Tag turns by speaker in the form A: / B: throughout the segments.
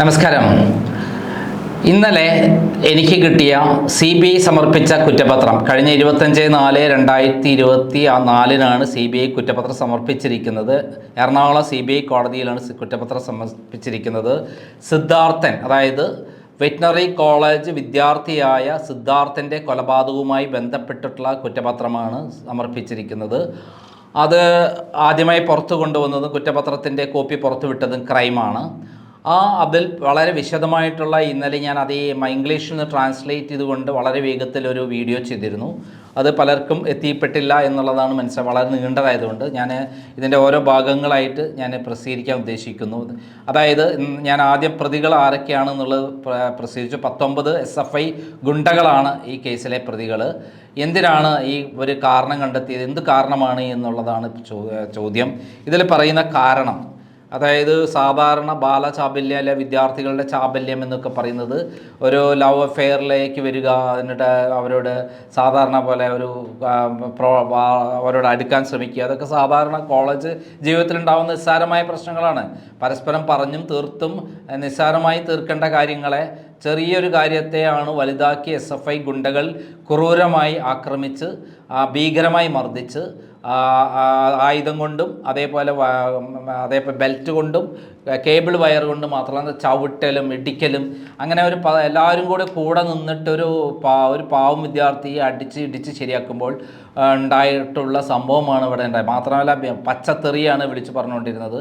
A: നമസ്കാരം. ഇന്നലെ എനിക്ക് കിട്ടിയ സി ബി ഐ സമർപ്പിച്ച കുറ്റപത്രം കഴിഞ്ഞ ഇരുപത്തഞ്ച് നാല് രണ്ടായിരത്തി ഇരുപത്തി നാലിനാണ് സി ബി ഐ കുറ്റപത്രം സമർപ്പിച്ചിരിക്കുന്നത്. എറണാകുളം സി ബി ഐ കോടതിയിലാണ് കുറ്റപത്രം സമർപ്പിച്ചിരിക്കുന്നത്. സിദ്ധാർത്ഥൻ അതായത് വെറ്റിനറി കോളേജ് വിദ്യാർത്ഥിയായ സിദ്ധാർത്ഥന്റെ കൊലപാതകവുമായി ബന്ധപ്പെട്ടിട്ടുള്ള കുറ്റപത്രമാണ് സമർപ്പിച്ചിരിക്കുന്നത്. അത് ആദ്യമായി പുറത്തു കൊണ്ടുവന്നതും കുറ്റപത്രത്തിന്റെ കോപ്പി പുറത്തുവിട്ടതും ക്രൈമാണ്. ആ അതിൽ വളരെ വിശദമായിട്ടുള്ള ഇന്നലെ ഞാൻ അതേ ഇംഗ്ലീഷിൽ നിന്ന് ട്രാൻസ്ലേറ്റ് ചെയ്തുകൊണ്ട് വളരെ വേഗത്തിൽ ഒരു വീഡിയോ ചെയ്തിരുന്നു. അത് പലർക്കും എത്തിപ്പെട്ടില്ല എന്നുള്ളതാണ് മനസ്സിലാ വളരെ നീണ്ടതായതുകൊണ്ട് ഞാൻ ഇതിന്റെ ഓരോ ഭാഗങ്ങളായിട്ട് ഞാൻ പ്രസിദ്ധീകരിക്കാൻ ഉദ്ദേശിക്കുന്നു. അതായത് ഞാൻ ആദ്യം പ്രതികൾ ആരൊക്കെയാണെന്നുള്ളത് പ്ര- പ്രസിദ്ധീകരിച്ചു. പത്തൊമ്പത് എസ് എഫ് ഐ ഗുണ്ടകളാണ് ഈ കേസിലെ പ്രതികൾ. എന്തിനാണ് ഈ ഒരു കാരണം കണ്ടെത്തിയത്? എന്ത് കാരണമാണ് എന്നുള്ളതാണ് ചോദ്യം. ഇതിൽ പറയുന്ന കാരണം അതായത് സാധാരണ ബാലചാബല്യം അല്ലെ വിദ്യാർത്ഥികളുടെ ചാബല്യം എന്നൊക്കെ പറയുന്നത് ഒരു ലവ് അഫെയറിലേക്ക് വരിക എന്നിട്ട് അവരോട് സാധാരണ പോലെ ഒരു പ്രോ അവരോട് അടുക്കാൻ ശ്രമിക്കുക. അതൊക്കെ സാധാരണ കോളേജ് ജീവിതത്തിൽ ഉണ്ടാകുന്ന നിസ്സാരമായ പ്രശ്നങ്ങളാണ്. പരസ്പരം പറഞ്ഞും തീർത്തും നിസ്സാരമായി തീർക്കേണ്ട കാര്യങ്ങളെ ചെറിയൊരു കാര്യത്തെയാണ് വലുതാക്കി എസ് എഫ് ഐ ഗുണ്ടകൾ ക്രൂരമായി ആക്രമിച്ച് ഭീകരമായി മർദ്ദിച്ച് ആയുധം കൊണ്ടും അതേപോലെ അതേപോലെ ബെൽറ്റ് കൊണ്ടും കേബിൾ വയർ കൊണ്ടും മാത്രമല്ല ചവിട്ടലും ഇടിക്കലും അങ്ങനെ ഒരു എല്ലാവരും കൂടെ കൂടെ നിന്നിട്ടൊരു പാ ഒരു പാവം വിദ്യാർത്ഥിയെ അടിച്ച് ഇടിച്ച് ശരിയാക്കുമ്പോൾ ഉണ്ടായിട്ടുള്ള സംഭവമാണ് ഇവിടെ ഉണ്ടായത്. മാത്രമല്ല പച്ചത്തെറിയാണ് വിളിച്ചു പറഞ്ഞുകൊണ്ടിരുന്നത്.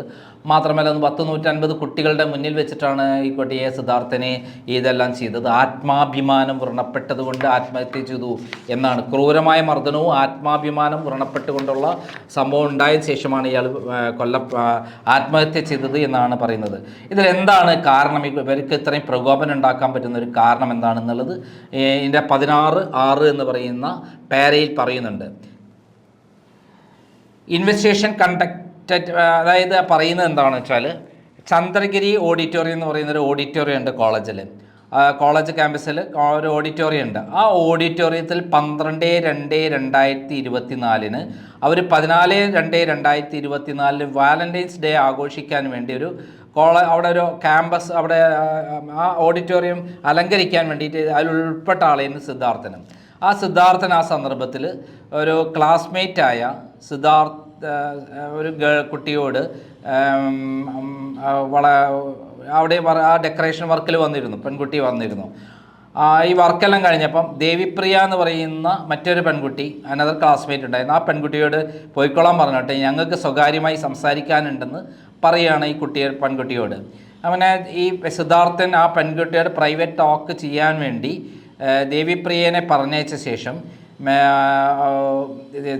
A: മാത്രമല്ല ഒന്ന് പത്ത് നൂറ്റൻപത് കുട്ടികളുടെ മുന്നിൽ വെച്ചിട്ടാണ് ഈ കുട്ടിയെ സിദ്ധാർത്ഥനെ ഇതെല്ലാം ചെയ്തത്. ആത്മാഭിമാനം വ്രണപ്പെട്ടതുകൊണ്ട് ആത്മഹത്യ ചെയ്തു എന്നാണ്. ക്രൂരമായ മർദ്ദനവും ആത്മാഭിമാനം വ്രണപ്പെട്ടുകൊണ്ടുള്ള സംഭവം ഉണ്ടായ ശേഷമാണ് ഇയാൾ കൊല്ല ആത്മഹത്യ ചെയ്തത് എന്നാണ് പറയുന്നത്. ഇതിലെന്താണ് കാരണം? ഇവർക്ക് ഇത്രയും പ്രകോപനം ഉണ്ടാക്കാൻ പറ്റുന്ന ഒരു കാരണം എന്താണെന്നുള്ളത് ഇതിന്റെ പതിനാറ് ആറ് എന്ന് പറയുന്ന പാരയിൽ പറയുന്നുണ്ട്. ഇൻവെസ്റ്റിഗേഷൻ കണ്ടക്റ്റഡ് അതായത് പറയുന്നത് എന്താണെന്ന് വെച്ചാൽ ചന്ദ്രഗിരി ഓഡിറ്റോറിയം എന്ന് പറയുന്ന ഒരു ഓഡിറ്റോറിയം ഉണ്ട് കോളേജിൽ കോളേജ് ക്യാമ്പസിൽ ഒരു ഓഡിറ്റോറിയം ഉണ്ട്. ആ ഓഡിറ്റോറിയത്തിൽ പന്ത്രണ്ട് രണ്ട് രണ്ടായിരത്തി ഇരുപത്തി നാലിന് അവർ പതിനാല് രണ്ട് രണ്ടായിരത്തി ഇരുപത്തി നാലിന് ഡേ ആഘോഷിക്കാൻ വേണ്ടി ഒരു കോള അവിടെ ഒരു ക്യാമ്പസ് അവിടെ ആ, ഓഡിറ്റോറിയം അലങ്കരിക്കാൻ വേണ്ടിയിട്ട് അതിൽ ഉൾപ്പെട്ട ആളെയാണ് സിദ്ധാർത്ഥനും ആ സിദ്ധാർത്ഥൻ ആ സന്ദർഭത്തിൽ ഒരു ക്ലാസ്മേറ്റായ സിദ്ധാർത്ഥ ഒരു കുട്ടിയോട് വള അവിടെ ആ ഡെക്കറേഷൻ വർക്കിൽ വന്നിരുന്നു പെൺകുട്ടി വന്നിരുന്നു. ഈ വർക്കെല്ലാം കഴിഞ്ഞപ്പം ദേവിപ്രിയ എന്ന് പറയുന്ന മറ്റൊരു പെൺകുട്ടി അനദർ ക്ലാസ്മേറ്റ് ഉണ്ടായിരുന്നു. ആ പെൺകുട്ടിയോട് പോയിക്കോളാൻ പറഞ്ഞിട്ട് ഞങ്ങൾക്ക് സ്വകാര്യമായി സംസാരിക്കാനുണ്ടെന്ന് പറയുകയാണ് ഈ കുട്ടിയെ പെൺകുട്ടിയോട്. അങ്ങനെ ഈ സിദ്ധാർത്ഥൻ ആ പെൺകുട്ടിയോട് പ്രൈവറ്റ് ടോക്ക് ചെയ്യാൻ വേണ്ടി ദേവിപ്രിയനെ പറഞ്ഞയച്ച ശേഷം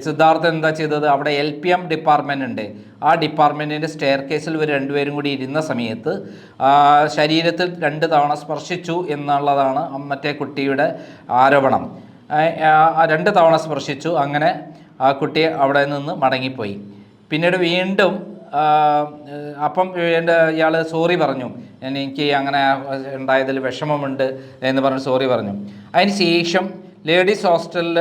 A: സിദ്ധാർത്ഥൻ എന്താ ചെയ്തത്? അവിടെ എൽ പി എം ഡിപ്പാർട്ട്മെന്റ് ഉണ്ട്. ആ ഡിപ്പാർട്ട്മെന്റിന്റെ സ്റ്റെയർ കേസിൽ ഇവർ രണ്ടുപേരും കൂടി ഇരുന്ന സമയത്ത് ശരീരത്തിൽ രണ്ട് തവണ സ്പർശിച്ചു എന്നുള്ളതാണ് മറ്റേ കുട്ടിയുടെ ആരോപണം. രണ്ട് തവണ സ്പർശിച്ചു. അങ്ങനെ ആ കുട്ടി അവിടെ നിന്ന് മടങ്ങിപ്പോയി. പിന്നീട് വീണ്ടും അപ്പം എന്റെ ഇയാൾ സോറി പറഞ്ഞു. എനിക്ക് അങ്ങനെ ഉണ്ടായതിൽ വിഷമമുണ്ട് എന്ന് പറഞ്ഞ് സോറി പറഞ്ഞു. അതിന് ശേഷം ലേഡീസ് ഹോസ്റ്റലിൽ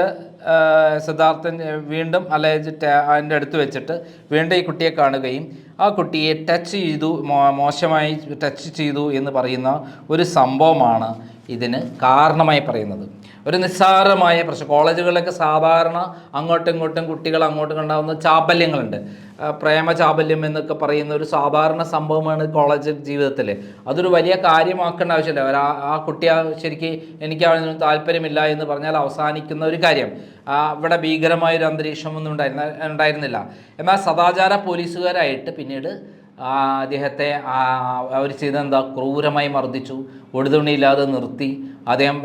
A: സിദ്ധാർത്ഥൻ വീണ്ടും അലേജ് അതിന്റെ അടുത്ത് വെച്ചിട്ട് വീണ്ടും ഈ കുട്ടിയെ കാണുകയും ആ കുട്ടിയെ ടച്ച് ചെയ്തു മോശമായി ടച്ച് ചെയ്തു എന്ന് പറയുന്ന ഒരു സംഭവമാണ് ഇതിന് കാരണമായി പറയുന്നത്. ഒരു നിസ്സാരമായ പ്രശ്നം. കോളേജുകളിലൊക്കെ സാധാരണ അങ്ങോട്ടും ഇങ്ങോട്ടും കുട്ടികൾ അങ്ങോട്ടും ഉണ്ടാകുന്ന ചാബല്യങ്ങളുണ്ട്. പ്രേമ ചാബല്യം എന്നൊക്കെ പറയുന്ന ഒരു സാധാരണ സംഭവമാണ് കോളേജ് ജീവിതത്തിൽ അതൊരു വലിയ കാര്യമാക്കേണ്ട ആവശ്യമില്ല. ഒരു ആ- കുട്ടി ശരിക്ക് എനിക്ക് അവനൊന്നും താല്പര്യമില്ല എന്ന് പറഞ്ഞാൽ അവസാനിക്കുന്ന ഒരു കാര്യം. ഇവിടെ ഭീകരമായ ഒരു അന്തരീക്ഷമൊന്നും ഉണ്ടായിരുന്ന ഉണ്ടായിരുന്നില്ല. എന്നാൽ സദാചാര പോലീസുകാരായിട്ട് പിന്നീട് അദ്ദേഹത്തെ അവർ ചെയ്തെന്താ? ക്രൂരമായി മർദ്ദിച്ചു. ഒടുതുണിയില്ലാതെ നിർത്തി. അദ്ദേഹം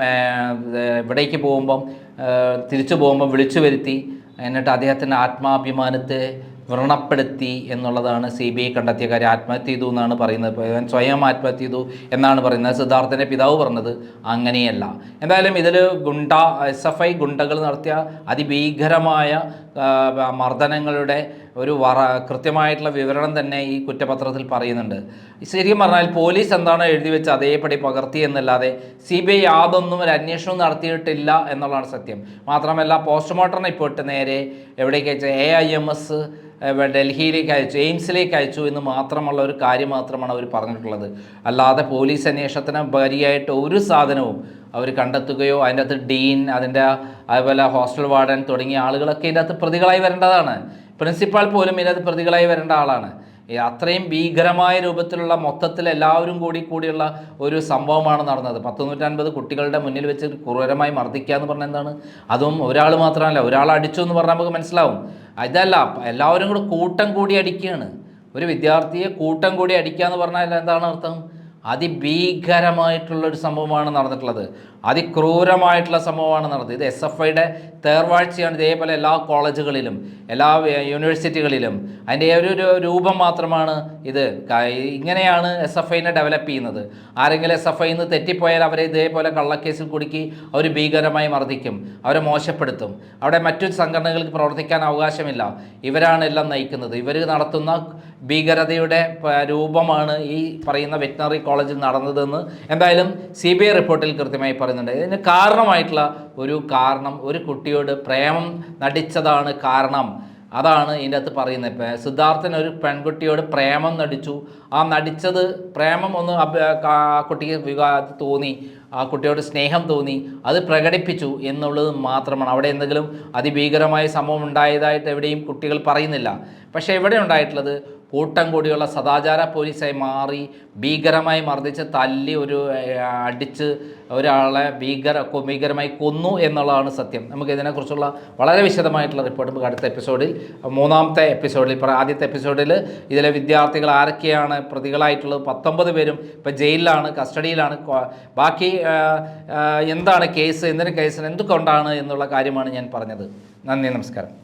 A: ഇവിടേക്ക് പോകുമ്പം തിരിച്ചു പോകുമ്പം വിളിച്ചു വരുത്തി. എന്നിട്ട് അദ്ദേഹത്തിന്റെ ആത്മാഭിമാനത്തെ വ്രണപ്പെടുത്തി എന്നുള്ളതാണ് സി ബി ഐ കണ്ടെത്തിയ കാര്യം. ആത്മഹത്യ ചെയ്തു എന്നാണ് പറയുന്നത്. സ്വയം ആത്മഹത്യ ചെയ്തു എന്നാണ് പറയുന്നത്. സിദ്ധാർത്ഥന്റെ പിതാവ് പറഞ്ഞത് അങ്ങനെയല്ല. എന്തായാലും ഇതിൽ ഗുണ്ട എസ് എഫ് ഐ ഗുണ്ടകൾ നടത്തിയ അതിഭീകരമായ മർദ്ദനങ്ങളുടെ ഒരു വറ കൃത്യമായിട്ടുള്ള വിവരണം തന്നെ ഈ കുറ്റപത്രത്തിൽ പറയുന്നുണ്ട്. ശരിക്കും പറഞ്ഞാൽ പോലീസ് എന്താണോ എഴുതി വെച്ച് അതേപടി പകർത്തി എന്നല്ലാതെ സി ബി ഐ യാതൊന്നും ഒരു അന്വേഷണവും നടത്തിയിട്ടില്ല എന്നുള്ളതാണ് സത്യം. മാത്രമല്ല പോസ്റ്റ്മോർട്ടം റിപ്പോർട്ട് നേരെ എവിടേക്ക് അയച്ചു എ ഐ എം എസ് ഡൽഹിയിലേക്ക് അയച്ചു എയിംസിലേക്ക് അയച്ചു എന്ന് മാത്രമുള്ള ഒരു കാര്യം മാത്രമാണ് അവർ പറഞ്ഞിട്ടുള്ളത്. അല്ലാതെ പോലീസ് അന്വേഷണത്തിന് ഉപരിയായിട്ട് ഒരു സാധനവും അവർ കണ്ടെത്തുകയോ അതിന്റെ അകത്ത് ഡീൻ അതിന്റെ അതുപോലെ ഹോസ്റ്റൽ വാർഡൻ തുടങ്ങിയ ആളുകളൊക്കെ ഇതിന്റെ അകത്ത് പ്രതികളായി വരേണ്ടതാണ്. പ്രിൻസിപ്പാൾ പോലും ഇതിനകത്ത് പ്രതികളായി വരേണ്ട ആളാണ്. അത്രയും ഭീകരമായ രൂപത്തിലുള്ള മൊത്തത്തിൽ എല്ലാവരും കൂടി കൂടിയുള്ള ഒരു സംഭവമാണ് നടന്നത്. പത്ത് നൂറ്റൻപത് കുട്ടികളുടെ മുന്നിൽ വെച്ച് ക്രൂരമായി മർദ്ദിക്കുക എന്ന് പറഞ്ഞാൽ എന്താണ്? അതും ഒരാൾ മാത്രമല്ല ഒരാൾ അടിച്ചു എന്ന് പറഞ്ഞാൽ നമുക്ക് മനസ്സിലാവും. ഇതല്ല എല്ലാവരും കൂടി കൂട്ടം കൂടി അടിക്കുകയാണ്. ഒരു വിദ്യാർത്ഥിയെ കൂട്ടം കൂടി അടിക്കുക എന്ന് പറഞ്ഞാൽ എന്താണ് അർത്ഥം? അതിഭീകരമായിട്ടുള്ളൊരു സംഭവമാണ് നടന്നിട്ടുള്ളത്. അതിക്രൂരമായിട്ടുള്ള സംഭവമാണ് നടന്നത്. ഇത് എസ് എഫ് ഐയുടെ തേർവാഴ്ചയാണ് ഇതേപോലെ എല്ലാ കോളേജുകളിലും എല്ലാ യൂണിവേഴ്സിറ്റികളിലും അതിന്റെ ഒരു രൂപം മാത്രമാണ് ഇത്. ഇങ്ങനെയാണ് എസ് എഫ് ഐനെ ഡെവലപ്പ് ചെയ്യുന്നത്. ആരെങ്കിലും എസ് എഫ് ഐ നിന്ന് തെറ്റിപ്പോയാൽ അവരെ ഇതേപോലെ കള്ളക്കേസിൽ കുടുക്കി അവർ ഭീകരമായി മർദ്ദിക്കും അവരെ മോശപ്പെടുത്തും. അവിടെ മറ്റു സംഘടനകൾക്ക് പ്രവർത്തിക്കാൻ അവകാശമില്ല. ഇവരാണ് എല്ലാം നയിക്കുന്നത്. ഇവർ നടത്തുന്ന ഭീകരതയുടെ രൂപമാണ് ഈ പറയുന്ന വെറ്റിനറി കോളേജിൽ നടന്നതെന്ന് എന്തായാലും സി ബി ഐ റിപ്പോർട്ടിൽ കൃത്യമായി പറയുന്നുണ്ട്. ഇതിന് കാരണമായിട്ടുള്ള ഒരു കാരണം ഒരു കുട്ടിയോട് പ്രേമം നടിച്ചതാണ് കാരണം. അതാണ് ഇതിന്റെ അകത്ത് പറയുന്നത്. ഇപ്പം സിദ്ധാർത്ഥൻ ഒരു പെൺകുട്ടിയോട് പ്രേമം നടിച്ചു. ആ നടിച്ചത് പ്രേമം ഒന്ന് ആ കുട്ടിക്ക് തോന്നി. ആ കുട്ടിയോട് സ്നേഹം തോന്നി. അത് പ്രകടിപ്പിച്ചു എന്നുള്ളത് മാത്രമാണ്. അവിടെ എന്തെങ്കിലും അതിഭീകരമായ സംഭവം ഉണ്ടായതായിട്ട് എവിടെയും കുട്ടികൾ പറയുന്നില്ല. പക്ഷേ ഇവിടെ ഉണ്ടായിട്ടുള്ളത്? കൂട്ടം കൂടിയുള്ള സദാചാര പോലീസായി മാറി ഭീകരമായി മർദ്ദിച്ച് തല്ലി ഒരു അടിച്ച് ഒരാളെ ഭീകര ഭീകരമായി കൊന്നു എന്നുള്ളതാണ് സത്യം. നമുക്ക് ഇതിനെക്കുറിച്ചുള്ള വളരെ വിശദമായിട്ടുള്ള റിപ്പോർട്ട് നമുക്ക് അടുത്ത എപ്പിസോഡിൽ മൂന്നാമത്തെ എപ്പിസോഡിൽ ഇപ്പോൾ ആദ്യത്തെ എപ്പിസോഡിൽ ഇതിലെ വിദ്യാർത്ഥികൾ ആരൊക്കെയാണ് പ്രതികളായിട്ടുള്ളത് പത്തൊമ്പത് പേരും ഇപ്പോൾ ജയിലിലാണ് കസ്റ്റഡിയിലാണ് ബാക്കി എന്താണ് കേസ് എന്തിന് കേസിന് എന്തുകൊണ്ടാണ് എന്നുള്ള കാര്യമാണ് ഞാൻ പറഞ്ഞത്. നന്ദി നമസ്കാരം.